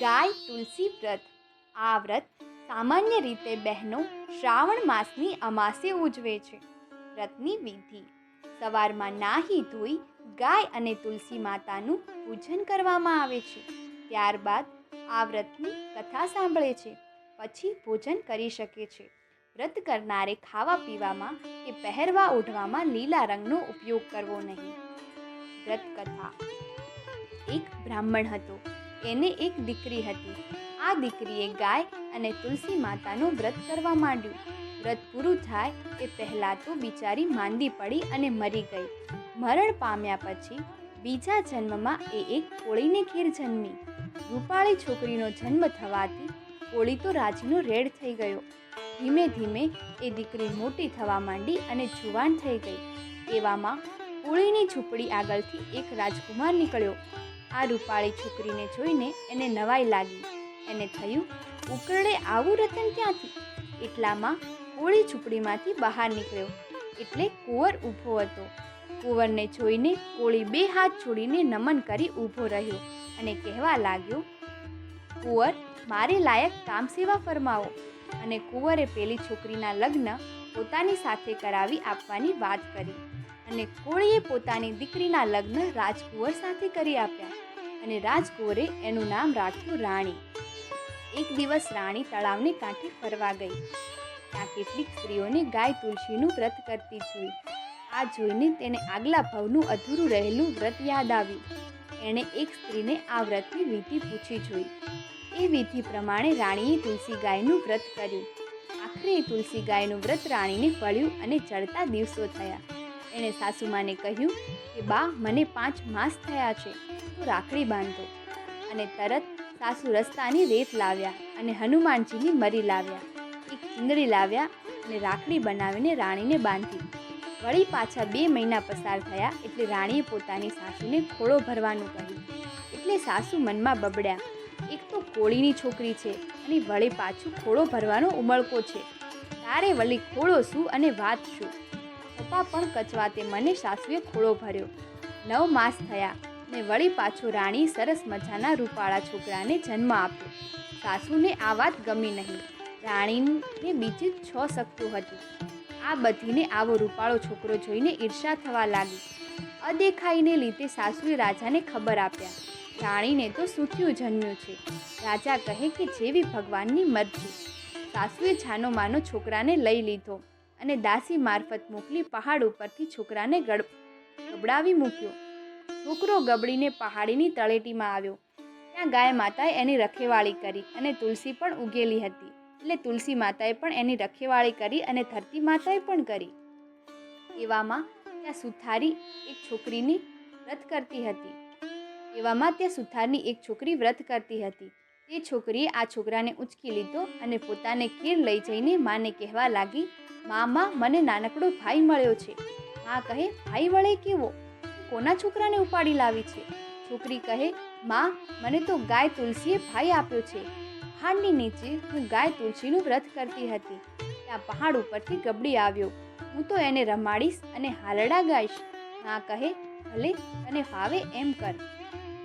ગાય, તુલસી વ્રત. આ વ્રત સામાન્ય રીતે બહેનો શ્રાવણ માસની અમાસે ઉજવે છે. વ્રતની વિધિ. સવારમાં નાહી ધોઈ ગાય અને તુલસી માતાનું પૂજન કરવામાં આવે છે. ત્યારબાદ આ વ્રતની કથા સાંભળે છે. પછી ભોજન કરી શકે છે. વ્રત કરનારે ખાવા પીવામાં કે પહેરવા ઓઢવામાં લીલા રંગનો ઉપયોગ કરવો નહીં. વ્રત કથા. એક બ્રાહ્મણ હતો. એને એક દીકરી હતી. આ દીકરીએ ગાય અને તુલસી માતાનું વ્રત કરવા માંડ્યું. વ્રત પૂરું થાય એ પહેલાં તો બિચારી માંદી પડી અને મરી ગઈ. મરણ પામ્યા પછી બીજા જન્મમાં એ એક કોળીને ઘેર જન્મી. રૂપાળી છોકરીનો જન્મ થવાથી કોળી તો રાજીનો રેડ થઈ ગયો. ધીમે ધીમે એ દીકરી મોટી થવા માંડી અને જુવાન થઈ ગઈ. એવામાં કોળીની ઝૂંપડી આગળથી એક રાજકુમાર નીકળ્યો. આ રૂપાળી છોકરીને જોઈને એને નવાઈ લાગી. એને થયું, ઉકરડે આવું રતન ક્યાંથી? એટલામાં કોળી ઝૂંપડીમાંથી બહાર નીકળ્યો. એટલે કુંવર ઊભો હતો. કુંવરને જોઈને કોળી બે હાથ જોડીને નમન કરી ઊભો રહ્યો અને કહેવા લાગ્યો, કુંવર, મારે લાયક કામ સેવા ફરમાવો. અને કુંવરે પેલી છોકરીના લગ્ન પોતાની સાથે કરાવી આપવાની વાત કરી. અને કોળીએ પોતાની દીકરીના લગ્ન રાજકુંવર સાથે કરી આપ્યા અને રાજકુંવરે એનું નામ રાખ્યું રાણી. એક દિવસ રાણી તળાવને કાંઠે ફરવા ગઈ. ત્યાં કેટલીક સ્ત્રીઓને ગાય તુલસીનું વ્રત કરતી જોઈ. આ જોઈને તેને આગલા ભવનું અધૂરું રહેલું વ્રત યાદ આવ્યું. એણે એક સ્ત્રીને આ વ્રતની વિધિ પૂછી જોઈ. એ વિધિ પ્રમાણે રાણીએ તુલસી ગાયનું વ્રત કર્યું. આખરે તુલસી ગાયનું વ્રત રાણીને ફળ્યું અને ચડતા દિવસો થયા. એણે સાસુમાને કહ્યું કે, બા, મને પાંચ માસ થયા છે. તો રાખડી બાંધો. અને તરત સાસુ રસ્તાની રેત લાવ્યા અને હનુમાનજીની મરી લાવ્યા. એક ચીંદડી લાવ્યા અને રાખડી બનાવીને રાણીને બાંધી. વળી પાછા બે મહિના પસાર થયા એટલે રાણીએ પોતાની સાસુને ખોળો ભરવાનું કહ્યું. એટલે સાસુ મનમાં બબડ્યા. એક તો કોળીની છોકરી છે અને વળી પાછું ખોળો ભરવાનો ઉમળકો છે. તારે વળી ખોળો શું અને વાત શું? પપ્પા પણ કચવાતે મને સાસુએ ખોળો ભર્યો. નવ માસ થયા ને વળી પાછો રાણી સરસ મજાના રૂપાળા છોકરાને જન્મ આપ્યો. સાસુને આ વાત ગમી નહીં. રાણીને બીજી છ શકતું હતું. આ બધીને આવો રૂપાળો છોકરો જોઈને ઈર્ષા થવા લાગી. અદેખાઈને લીધે સાસુએ રાજાને ખબર આપ્યા. રાણીને તો સુખ્યું જન્મ્યું છે. રાજા કહે કે જેવી ભગવાનની મરજી. સાસુએ છાનો માનો છોકરાને લઈ લીધો. અને દાસી મારફત મોકલી પહાડ ઉપરથી છોકરાને ગબડાવી મૂક્યો. છોકરો ગબડીને પહાડીની તળેટીમાં આવ્યો. ત્યાં ગાય માતાએ એની રખેવાળી કરી અને તુલસી પણ ઉગેલી હતી. એટલે તુલસી માતાએ પણ એની રખેવાળી કરી અને ધરતી માતાએ પણ કરી. એવામાં ત્યાં સુથારી એક છોકરીની વ્રત કરતી હતી. એવામાં ત્યાં સુથારની એક છોકરી વ્રત કરતી હતી. તે છોકરીએ આ છોકરાને ઉંચકી લીધો અને પોતાને ખીર લઈ જઈને માને કહેવા લાગી, મામા, મને નાનકડો ભાઈ મળ્યો છે. મા કહે, ભાઈ વળે કેવો? કોના છોકરાને ઉપાડી લાવી છે? છોકરી કહે, માં, મને તો ગાય તુલસીએ ભાઈ આપ્યો છે. પહાડની નીચે હું ગાય તુલસીનું વ્રત કરતી હતી. ત્યાં પહાડ ઉપરથી ગબડી આવ્યો. હું તો એને રમાડીશ અને હાલડા ગાઈશ. મા કહે, ભલે, તને ફાવે એમ કર.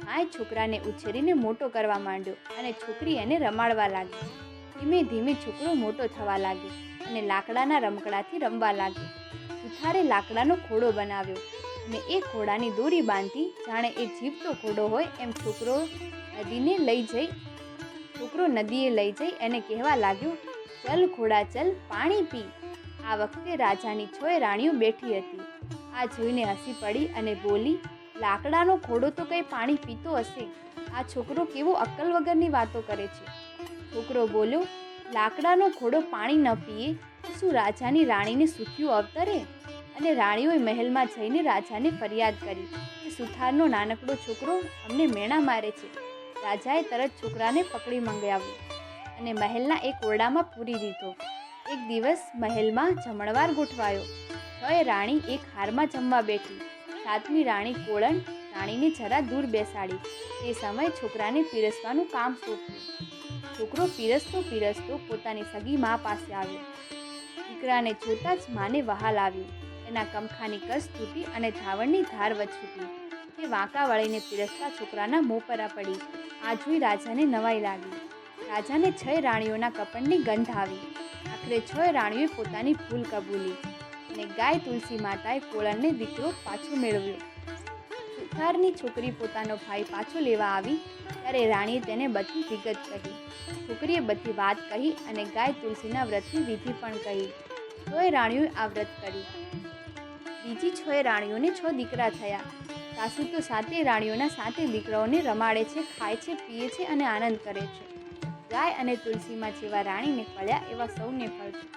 માએ છોકરાને ઉછેરીને મોટો કરવા માંડ્યો અને છોકરી એને રમાડવા લાગી. ધીમે ધીમે છોકરો મોટો થવા લાગ્યો અને લાકડાના રમકડાથી રમવા લાગ્યો. સુથારે લાકડાનો ઘોડો બનાવ્યો અને એ ઘોડાની દોરી બાંધી જાણે એ જીવતો ઘોડો હોય એમ છોકરો નદીને લઈ જઈ, છોકરો નદીએ લઈ જઈ એને કહેવા લાગ્યો, ચલ ઘોડા ચલ, પાણી પી. આ વખતે રાજાની છોય રાણીઓ બેઠી હતી. આ જોઈને હસી પડી અને બોલી લાકડાનો ઘોડો તો કંઈ પાણી પીતો હશે. આ છોકરો કેવો અક્કલ વગરની વાતો કરે છે. છોકરો બોલ્યો, લાકડાનો ઘોડો પાણી ન પીએ? તો શું રાજાની રાણીને સુખ્યું અવતરે? અને રાણીઓએ મહેલમાં જઈને રાજાને ફરિયાદ કરી કે સુથારનો નાનકડો છોકરો અમને મેણા મારે છે. રાજાએ તરત છોકરાને પકડી મંગાવ્યો અને મહેલના એક ઓરડામાં પૂરી દીધો. એક દિવસ મહેલમાં જમણવાર ગોઠવાયો. તોય રાણી એક હારમાં જમવા બેઠી. સાતમી રાણી કોળણ રાણીને જરા દૂર બેસાડી. તે સમયે છોકરાને પીરસવાનું કામ સોંપ્યું. છોકરો પીરસતો પીરસતો પોતાની સગી મા પાસે આવ્યો. દીકરાને જોતાં જ માને વહાલ આવ્યું. એના કમખાની કસ તૂટી અને ધાવણની ધાર વછૂટી તે વાંકા વળીને પીરસતા છોકરાના મોં પરા પડી. આ જોઈ રાજાને નવાઈ લાગી. રાજાને છ રાણીઓના કપડની ગંધ આવી. આખરે છ રાણીઓએ પોતાની ભૂલ કબૂલી. અને ગાય તુલસી માતાએ કોળણને દીકરો પાછો મેળવ્યો. સુથારની છોકરી પોતાનો ભાઈ પાછો લેવા આવી, ત્યારે રાણીએ તેને બધી વિગત કહી. છોકરીએ બધી વાત કહી અને ગાય તુલસીના વ્રતની વિધિ પણ કહી. છોએ રાણીઓએ આ વ્રત કર્યું. બીજી છ રાણીઓને છ દીકરા થયા. સાસુ તો સાતે રાણીઓના સાતે દીકરાઓને રમાડે છે, ખાય છે, પીએ છે અને આનંદ કરે છે. ગાય અને તુલસીમાં જેવા રાણીને ફળ્યા એવા સૌને ફળશે